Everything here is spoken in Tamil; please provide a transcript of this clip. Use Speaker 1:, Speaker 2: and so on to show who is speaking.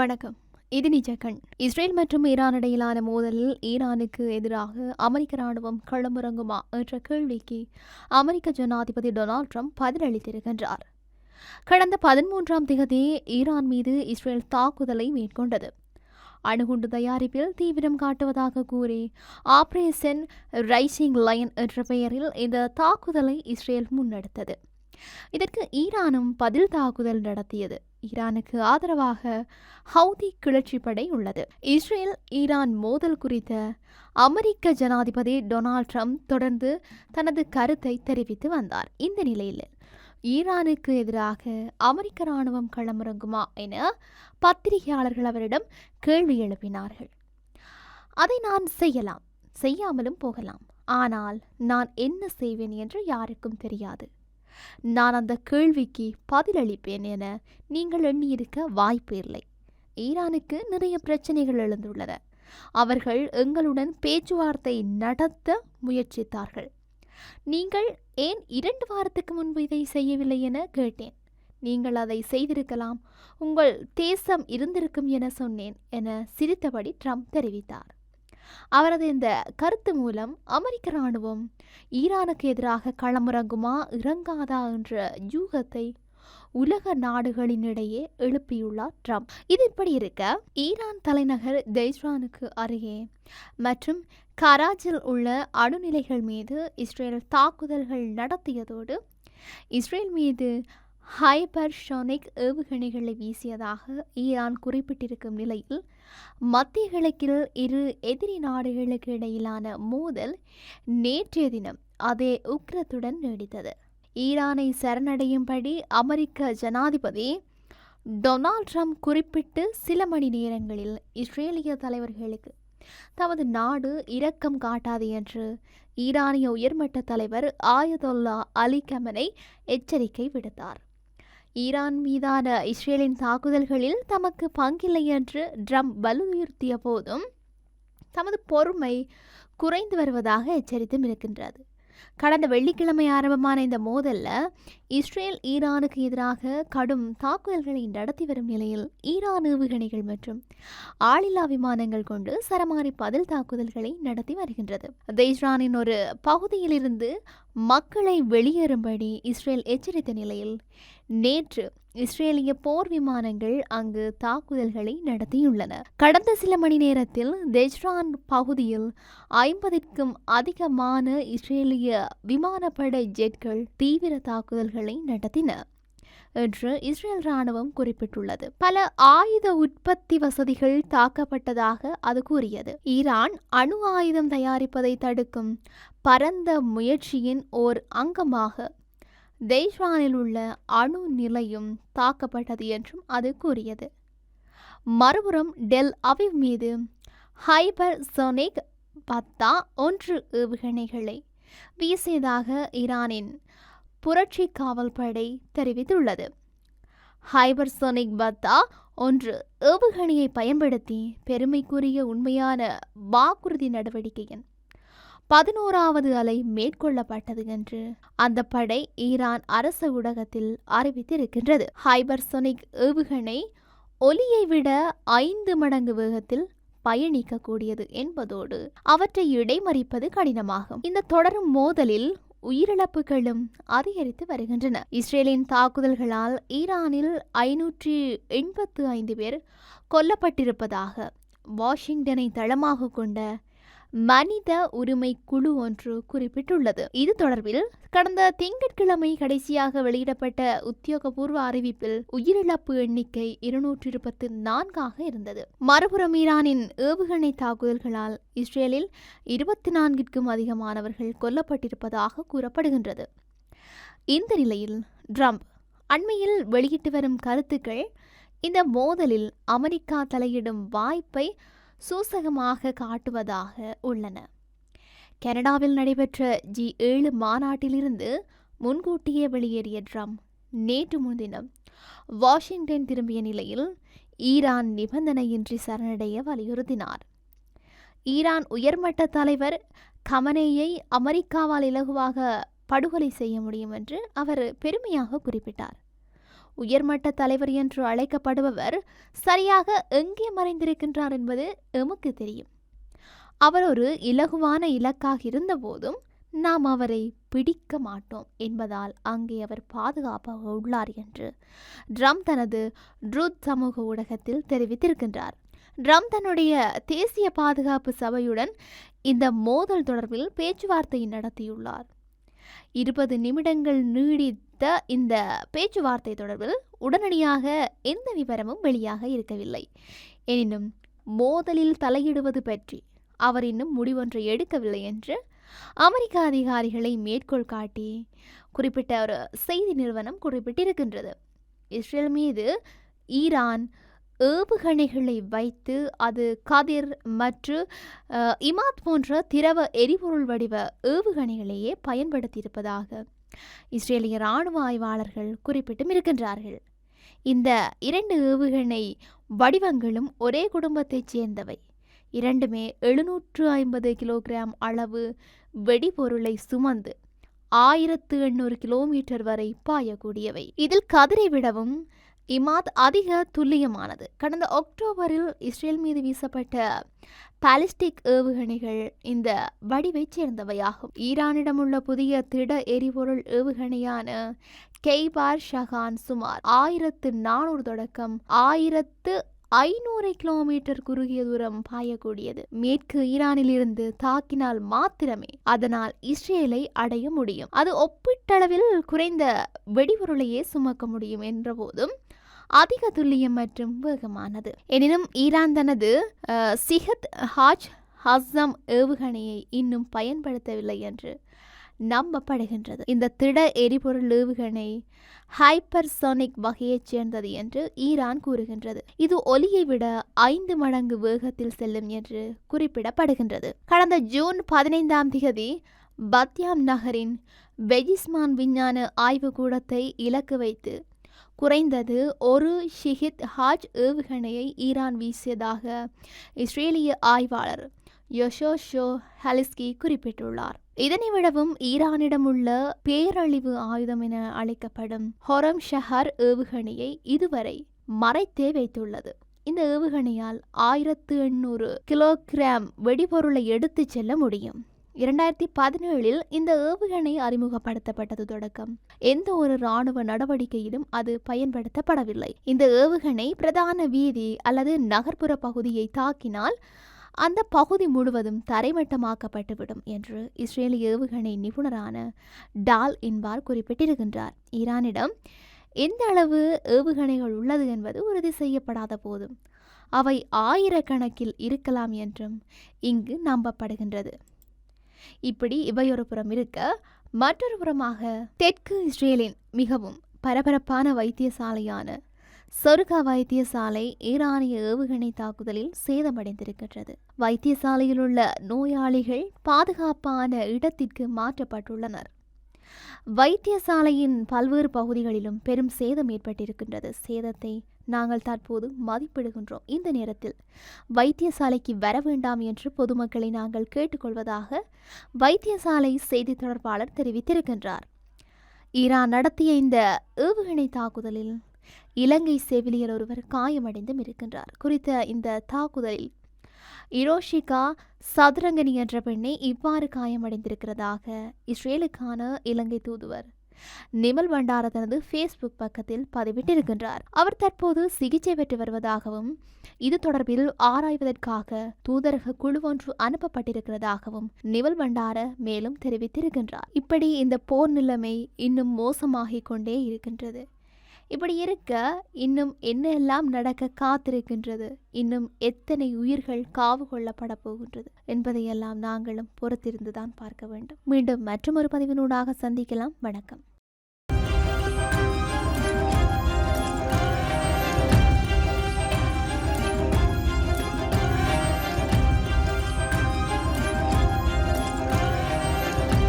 Speaker 1: வணக்கம் இது நிஜகன் இஸ்ரேல் மற்றும் ஈரான் இடையிலான மோதலில் ஈரானுக்கு எதிராக அமெரிக்க ராணுவம் களமிறங்குமா என்ற கேள்விக்கு அமெரிக்க ஜனாதிபதி டொனால்ட் ட்ரம்ப் பதிலளித்திருக்கின்றார் கடந்த பதிமூன்றாம் திகதி ஈரான் மீது இஸ்ரேல் தாக்குதலை மேற்கொண்டது அணுகுண்டு தயாரிப்பில் தீவிரம் காட்டுவதாக கூறி ஆபரேஷன் ரைசிங் லைன் என்ற பெயரில் இந்த தாக்குதலை இஸ்ரேல் முன்னெடுத்தது இதற்கு ஈரானும் பதில் தாக்குதல் நடத்தியது ஈரானுக்கு ஆதரவாக ஹவுதி கிளர்ச்சி படை உள்ளது இஸ்ரேல் ஈரான் மோதல் குறித்த அமெரிக்க ஜனாதிபதி டொனால்ட் ட்ரம்ப் தொடர்ந்து தனது கருத்தை தெரிவித்து வந்தார் இந்த நிலையில் ஈரானுக்கு எதிராக அமெரிக்க இராணுவம் களமிறங்குமா என பத்திரிகையாளர்கள் அவரிடம் கேள்வி எழுப்பினார்கள் அதை நான் செய்யலாம் செய்யாமலும் போகலாம் ஆனால் நான் என்ன செய்வேன் என்று யாருக்கும் தெரியாது நான் அந்த கேள்விக்கு பதிலளிப்பேன் என நீங்கள் எண்ணியிருக்க வாய்ப்பு இல்லை ஈரானுக்கு நிறைய பிரச்சனைகள் எழுந்துள்ளன அவர்கள் எங்களுடன் பேச்சுவார்த்தை நடத்த முயற்சித்தார்கள் நீங்கள் ஏன் இரண்டு வாரத்துக்கு முன்பு இதை செய்யவில்லை என கேட்டேன் நீங்கள் அதை செய்திருக்கலாம் உங்கள் தேசம் இருந்திருக்கும் என சொன்னேன் என சிரித்தபடி ட்ரம்ப் தெரிவித்தார் அவரது இந்த கருத்து மூலம் அமெரிக்க இராணுவம் ஈரானுக்கு எதிராக களமிறங்குமா இறங்காதா என்ற யூகத்தை உலக நாடுகளின் இடையே எழுப்பியுள்ளார் ட்ரம்ப் இது இப்படி இருக்க ஈரான் தலைநகர் தெய்ஸ்ரானுக்கு அருகே மற்றும் கராஜில் உள்ள அணுநிலைகள் மீது இஸ்ரேல் தாக்குதல்கள் நடத்தியதோடு இஸ்ரேல் மீது ஹைபர்ஷோனிக் ஏவுகணைகளை வீசியதாக ஈரான் குறிப்பிட்டிருக்கும் நிலையில் மத்திய கிழக்கில் இரு எதிரி நாடுகளுக்கு இடையிலான மோதல் நேற்றைய தினம் அதே உக்ரத்துடன் நீடித்தது ஈரானை சரணடையும்படி அமெரிக்க ஜனாதிபதி டொனால்ட் ட்ரம்ப் குறிப்பிட்டு சில மணி நேரங்களில் இஸ்ரேலிய தலைவர்களுக்கு தமது நாடு இரக்கம் காட்டாது என்று ஈரானிய உயர்மட்ட தலைவர் ஆயதொல்லா அலி கமனை எச்சரிக்கை விடுத்தார் ஈரான் மீதான இஸ்ரேலின் தாக்குதல்களில் தமக்கு பங்கில்லை என்று ட்ரம்ப் வலியுறுத்திய போதும் தமது பொறுமை குறைந்து வருவதாக எச்சரித்தும் இருக்கின்றது கடந்த வெள்ளிக்கிழமை ஆரம்பமான இந்த மோதலில் இஸ்ரேல் ஈரானுக்கு எதிராக கடும் தாக்குதல்களை நடத்தி வரும் நிலையில் ஈரான் ஏவுகணைகள் மற்றும் ஆளில்லா விமானங்கள் கொண்டு சரமாரி பதில் தாக்குதல்களை நடத்தி வருகின்றது தேஸ்ரானின் ஒரு பகுதியிலிருந்து மக்களை வெளியேறும்படி இஸ்ரேல் எச்சரித்த நிலையில் நேற்று இஸ்ரேலிய போர் விமானங்கள் அங்கு தாக்குதல்களை நடத்தியுள்ளன கடந்த சில மணி நேரத்தில் தெஜ்ரான் பகுதியில் ஐம்பதிற்கும் அதிகமான இஸ்ரேலிய விமானப்படை ஜெட்கள் தீவிர தாக்குதல்களை நடத்தின என்று இஸ்ரேல் ராணுவம் குறிப்பிட்டுள்ளது பல ஆயுத உற்பத்தி வசதிகள் தாக்கப்பட்டதாக அது கூறியது ஈரான் அணு ஆயுதம் தயாரிப்பதை தடுக்கும் பரந்த முயற்சியின் ஓர் அங்கமாக தெய்ஷானில் உள்ள அணு நிலையும் தாக்கப்பட்டது என்றும் அது கூறியது மறுபுறம் டெல் அவிவ் மீது ஹைபர் சோனிக் பத்தா ஒன்று ஏவுகணைகளை வீசியதாக ஈரானின் புரட்சி காவல்படை தெரிவித்துள்ளது ஹைபர்சோனிக் பத்தா ஒன்று ஏவுகணையை பயன்படுத்தி பெருமைக்குரிய உண்மையான வாக்குறுதி நடவடிக்கையின் பதினோராவது அலை மேற்கொள்ளப்பட்டது என்று அந்த படை ஈரான் அரச ஊடகத்தில் அறிவித்திருக்கின்றது ஹைபர்சோனிக் ஏவுகணை ஒலியை விட ஐந்து மடங்கு வேகத்தில் பயணிக்கக்கூடியது என்பதோடு அவற்றை இடைமறிப்பது கடினமாகும் இந்த தொடரும் மோதலில் உயிரிழப்புகளும் அதிகரித்து வருகின்றன இஸ்ரேலின் தாக்குதல்களால் ஈரானில் ஐநூற்றி எண்பத்து ஐந்து பேர் கொல்லப்பட்டிருப்பதாக வாஷிங்டனை தளமாக கொண்ட மனித உரிமை குழு ஒன்று குறிப்பிட்டுள்ளது இது தொடர்பில் கடந்த திங்கட்கிழமை கடைசியாக வெளியிடப்பட்ட உத்தியோகபூர்வ அறிவிப்பில் உயிரிழப்பு எண்ணிக்கை இருநூற்றி இருபத்தி நான்காக இருந்தது மறுபுறம் ஈரானின் ஏவுகணை தாக்குதல்களால் இஸ்ரேலில் இருபத்தி நான்கிற்கும் அதிகமானவர்கள் கொல்லப்பட்டிருப்பதாக கூறப்படுகின்றது இந்த நிலையில் ட்ரம்ப் அண்மையில் வெளியிட்டு வரும் கருத்துக்கள் இந்த மோதலில் அமெரிக்கா தலையிடும் வாய்ப்பை சூசகமாக காட்டுவதாக உள்ளன கனடாவில் நடைபெற்ற ஜி ஏழு மாநாட்டிலிருந்து முன்கூட்டியே வெளியேறிய ட்ரம்ப் நேற்று முன்தினம் வாஷிங்டன் திரும்பிய நிலையில் ஈரான் நிபந்தனையின்றி சரணடைய வலியுறுத்தினார் ஈரான் உயர்மட்ட தலைவர் கமனேயை அமெரிக்காவால் இலகுவாக படுகொலை செய்ய முடியும் என்று அவர் பெருமையாக குறிப்பிட்டார் உயர்மட்ட தலைவர் என்று அழைக்கப்படுபவர் சரியாக எங்கே மறைந்திருக்கின்றார் என்பது எமக்கு தெரியும் அவர் ஒரு இலகுவான இலக்காக இருந்தபோதும் நாம் அவரை பிடிக்க மாட்டோம் என்பதால் அங்கே அவர் பாதுகாப்பாக உள்ளார் என்று ட்ரம் தனது ட்ரூத் சமூக ஊடகத்தில் தெரிவித்திருக்கின்றார் ட்ரம் தன்னுடைய தேசிய பாதுகாப்பு சபையுடன் இந்த மோதல் தொடர்பில் பேச்சுவார்த்தை நடத்தியுள்ளார் இருபது நிமிடங்கள் நீடித்த இந்த பேச்சுவார்த்தை தொடர்பில் உடனடியாக எந்த விவரமும் வெளியாக இருக்கவில்லை எனினும் மோதலில் தலையிடுவது பற்றி அவர் இன்னும் முடிவொன்றை எடுக்கவில்லை என்று அமெரிக்க அதிகாரிகளை மேற்கோள் காட்டி குறிப்பிட்ட ஒரு செய்தி நிறுவனம் குறிப்பிட்டிருக்கின்றது இஸ்ரேல் மீது ஈரான் ஏவுகணைகளை வைத்து அது கதிர் மற்றும் இமாத் போன்ற திரவ எரிபொருள் வடிவ ஏவுகணைகளையே பயன்படுத்தியிருப்பதாக இஸ்ரேலிய இராணுவ ஆய்வாளர்கள் குறிப்பிட்டும் இருக்கின்றார்கள் இந்த இரண்டு ஏவுகணை வடிவங்களும் ஒரே குடும்பத்தைச் சேர்ந்தவை இரண்டுமே எழுநூற்று ஐம்பது கிலோகிராம் அளவு வெடிபொருளை சுமந்து ஆயிரத்து எண்ணூறு கிலோமீட்டர் வரை பாயக்கூடியவை இதில் கதிரை விடவும் இமாத் அதிக துல்லியமானது கடந்த அக்டோபரில் இஸ்ரேல் மீது வீசப்பட்ட பாலிஸ்டிக் ஏவுகணைகள் இந்த வடிவைச் சேர்ந்தவையாகும் ஈரானிடம் உள்ள புதிய திட எரிபொருள் ஏவுகணையான கெய்பார் ஷஹான் சுமார் ஆயிரத்து நானூறு தொடக்கம் ஆயிரத்து ஐநூறு கிலோமீட்டர் குறுகிய தூரம் பாயக்கூடியது மேற்கு ஈரானில் இருந்து தாக்கினால் மாத்திரமே அதனால் இஸ்ரேலை அடைய முடியும் அது ஒப்பீட்டளவில் குறைந்த வெடிபொருளையே சுமக்க முடியும் என்ற போதும் அதிக துல்லியம் மற்றும் வேகமானது எனினும் ஈரான் தனது சிஹத் ஹாஜ் ஹஸ்ஸம் ஏவுகணையை இன்னும் பயன்படுத்தவில்லை என்று நம்பப்படுகின்றது இந்த திட எரிபொருள் ஏவுகணை ஹைப்பர்சோனிக் வகையைச் சேர்ந்தது என்று ஈரான் கூறுகின்றது இது ஒலியை விட ஐந்து மடங்கு வேகத்தில் செல்லும் என்று குறிப்பிடப்படுகின்றது கடந்த ஜூன் பதினைந்தாம் தேதி பத்யாம் நகரின் பெஜிஸ்மான் விஞ்ஞான ஆய்வுக்கூடத்தை இலக்கு வைத்து குறைந்தது ஒரு ஷிஹித் ஹாஜ் ஏவுகணையை ஈரான் வீசியதாக இஸ்ரேலிய ஆய்வாளர் யோஷோ ஷோ ஹலிஸ்கி குறிப்பிட்டுள்ளார் இதனை விடவும் ஈரானிடம் உள்ள பேரழிவு ஆயுதம் என அழைக்கப்படும் ஹொரம் ஷஹர் ஏவுகணையை இதுவரை மறைத்தே வைத்துள்ளது இந்த ஏவுகணையால் ஆயிரத்து எண்ணூறு கிலோகிராம் வெடிபொருளை எடுத்துச் செல்ல முடியும் இரண்டாயிரத்தி பதினேழில் இந்த ஏவுகணை அறிமுகப்படுத்தப்பட்டது தொடக்கம் எந்த ஒரு ராணுவ நடவடிக்கையிலும் அது பயன்படுத்தப்படவில்லை இந்த ஏவுகணை பிரதான வீதி அல்லது நகர்ப்புற பகுதியை தாக்கினால் அந்த பகுதி முழுவதும் தரைமட்டமாக்கப்பட்டுவிடும் என்று இஸ்ரேலிய ஏவுகணை நிபுணரான டால் என்பார் குறிப்பிட்டிருக்கின்றார் ஈரானிடம் எந்த அளவு ஏவுகணைகள் உள்ளது என்பது உறுதி செய்யப்படாத போதும் அவை ஆயிரக்கணக்கில் இருக்கலாம் என்றும் இங்கு நம்பப்படுகின்றது இப்படி இவையொரு புறம் இருக்க மற்றொரு புறமாக தெற்கு இஸ்ரேலின் மிகவும் பரபரப்பான வைத்தியசாலையான சொருகா வைத்தியசாலை ஈரானிய ஏவுகணை தாக்குதலில் சேதமடைந்திருக்கின்றது வைத்தியசாலையில் உள்ள நோயாளிகள் பாதுகாப்பான இடத்திற்கு மாற்றப்பட்டுள்ளனர் வைத்தியசாலையின் பல்வேறு பகுதிகளிலும் பெரும் சேதம் ஏற்பட்டிருக்கின்றது சேதத்தை நாங்கள் தற்போது மதிப்பிடுகின்றோம் இந்த நேரத்தில் வைத்தியசாலைக்கு வர வேண்டாம் என்று பொதுமக்களை நாங்கள் கேட்டுக்கொள்வதாக வைத்தியசாலை செய்தி தொடர்பாளர் தெரிவித்திருக்கின்றார் ஈரான் நடத்திய இந்த ஏவுகணை தாக்குதலில் இலங்கை செவிலியர் ஒருவர் காயமடைந்தும் இருக்கின்றார் குறித்த இந்த தாக்குதலில் இரோஷிகா சதுரங்கனி என்ற பெண்ணை இவ்வாறு காயமடைந்திருக்கிறதாக இஸ்ரேலுக்கான இலங்கை தூதுவர் நிமல் பண்டார தனது ஃபேஸ்புக் பக்கத்தில் பதிவிட்டிருக்கின்றார் அவர் தற்போது சிகிச்சை பெற்று வருவதாகவும் இது தொடர்பில் ஆராய்வதற்காக தூதரக குழு ஒன்று அனுப்பப்பட்டிருக்கிறதாகவும் நிவல் பண்டார மேலும் தெரிவித்திருக்கின்றார் இப்படி இந்த போர் நிலைமை இன்னும் மோசமாகிக் கொண்டே இருக்கின்றது இப்படி இருக்க இன்னும் என்ன எல்லாம் நடக்க காத்திருக்கின்றது இன்னும் எத்தனை உயிர்கள் காவு கொள்ளப்பட போகின்றது என்பதையெல்லாம் நாங்களும் பொறுத்திருந்துதான் பார்க்க வேண்டும் மீண்டும் மற்றொரு பதிவினூடாக சந்திக்கலாம் வணக்கம்